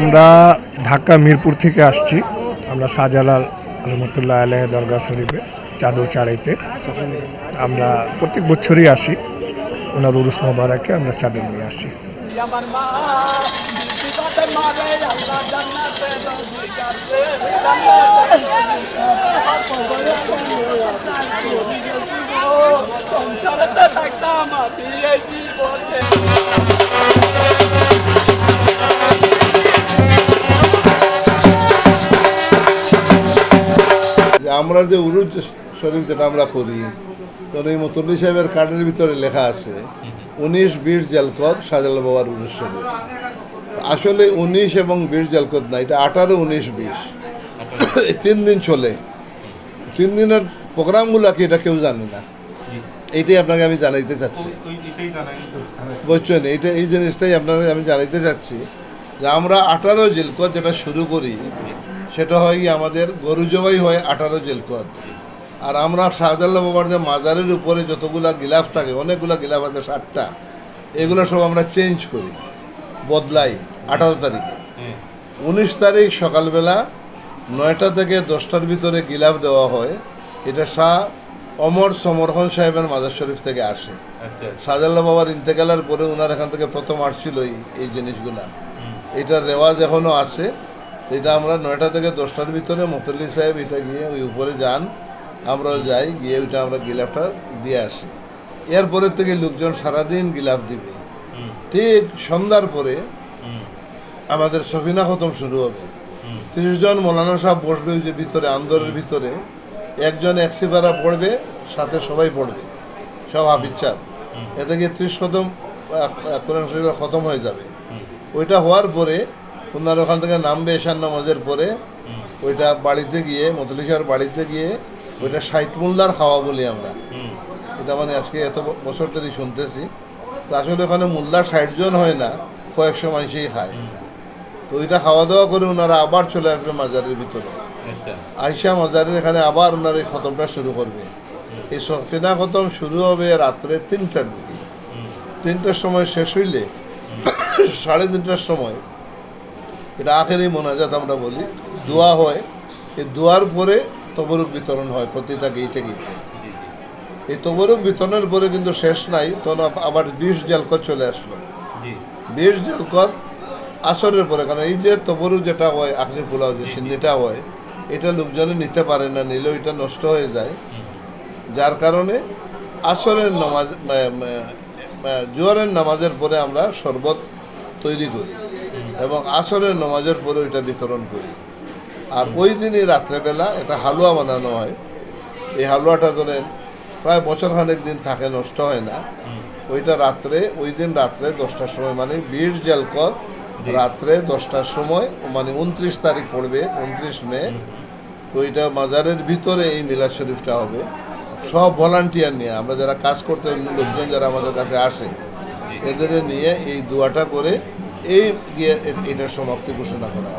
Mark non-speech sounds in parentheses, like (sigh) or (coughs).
আমরা ঢাকা, মিরপুর থেকে আসছি। আমরা শাহজালাল রহমতুল্লাহ আলহ দরগা শরীফে, চাদর চাড়াইতে। আমরা প্রত্যেক বছরই আসি। ওনার উরুস মোবারকে আমরা চাদর নিয়ে আসি। আমরা যে উরুজ শরীফ যেটা আমরা করি তখন এই মতল্লি সাহেবের কার্ডের ভিতরে লেখা আছে, উনিশ বিশ জেলকদ সাজাল বাবার উরুজ শরীফ। আসলে উনিশ এবং বিশ জেলকদ না, এটা আঠারো, উনিশ, বিশ। তিন দিন চলে। তিন দিনের প্রোগ্রামগুলো কি এটা কেউ জানে না? এইটাই আপনাকে আমি জানাইতে চাচ্ছি। বুঝছেন? এইটা, এই জিনিসটাই আপনাকে আমি জানাইতে চাচ্ছি যে আমরা আঠারো জেলকদ যেটা শুরু করি সেটা হয় আমাদের গরু জবাই হয় আঠারো জেলকদ আর আমরা শাহজাল্লা বাবার যে মাজারের উপরে যতগুলা গিলাফ থাকে অনেকগুলা গিলাফ আছে ষাটটা এগুলো সব আমরা চেঞ্জ করি বদলাই আঠারো তারিখে। উনিশ তারিখ সকালবেলা নয়টা থেকে দশটার ভিতরে গিলাফ দেওয়া হয়। এটা শাহ অমর সমরহন সাহেবের মাজার শরীফ থেকে আসে। শাহজাল্লা বাবার ইন্তেকালের পরে ওনার এখান থেকে প্রথম আসছিল এই এই জিনিসগুলা। এটার রেওয়াজ এখনও আছে। এটা আমরা নয়টা থেকে দশটার ভিতরে মতল্লি সাহেব এটা গিয়ে ওই উপরে যান। আমরাও যাই গিয়ে ওইটা আমরা গিলাফটা দিয়ে আসি। এরপরের থেকে লোকজন সারাদিন গিলাফ দিবে। ঠিক সন্ধ্যার পরে আমাদের সফিনা খতম শুরু হবে। ত্রিশ জন মৌলানা সাহেব বসবে ওই যে ভিতরে আন্দরের ভিতরে। একজন একসিপারা পড়বে সাথে সবাই পড়বে। সব চাপ এতে গিয়ে ত্রিশ খতম কোরআন শরীফের খতম হয়ে যাবে। ওইটা হওয়ার পরে ওনার ওখান থেকে নামবে এশান নামাজের পরে ওইটা বাড়িতে গিয়ে মতলি বাড়িতে গিয়ে ওইটা ষাট মোল্লার খাওয়া বলি আমরা। এটা মানে আজকে এত বছর ধরে শুনতেছি। তো আসলে ওখানে মোল্লা ষাট জন হয় না কয়েকশো মানুষই খায়। তো ওইটা খাওয়া দাওয়া করে ওনারা আবার চলে আসবে মাজারের ভিতরে। আইসা মাজারের এখানে আবার ওনার এই খতমটা শুরু করবে। এই সফিনা খতম শুরু হবে রাত্রে তিনটার দিকে। তিনটার সময় শেষ হইলে (coughs) সাড়ে তিনটার সময় এটা আখেরি মোনাজাত আমরা বলি। দোয়া হয় এই দোয়ার পরে তবরুক বিতরণ হয় প্রতিটা গেইটে গেইটে। এই তবরুক বিতরণের পরে কিন্তু শেষ নাই তখন আবার বিশ জেলকত চলে আসলো। বিশ জেলকত আসরের পরে কারণ এই যে তবরুক যেটা হয় আখরি পোলাও যে সিন্নিটা হয় এটা লোকজনে নিতে পারে না নিলেও এটা নষ্ট হয়ে যায়। যার কারণে আসরের নামাজ জোয়ারের নামাজের পরে আমরা শরবত তৈরি করি। এবং আসরের নমাজের পরে ওইটা বিতরণ করি। আর ওই দিনই রাত্রেবেলা এটা হালুয়া বানানো হয়। এই হালুয়াটা ধরেন প্রায় বছর খানেক দিন থাকে নষ্ট হয় না। ওইটা রাত্রে ওই দিন রাত্রে দশটার সময় মানে বিশ জেলকত রাত্রে দশটার সময় মানে উনত্রিশ তারিখ পড়বে উনত্রিশ মে। তো এটা মাজারের ভিতরে এই মিলাদ শরীফটা হবে। সব ভলান্টিয়ার নিয়ে আমরা যারা কাজ করতে লোকজন যারা আমাদের কাছে আসে এদের নিয়ে এই দোয়াটা করে এই এটার সমাপ্তি ঘোষণা করা হয়।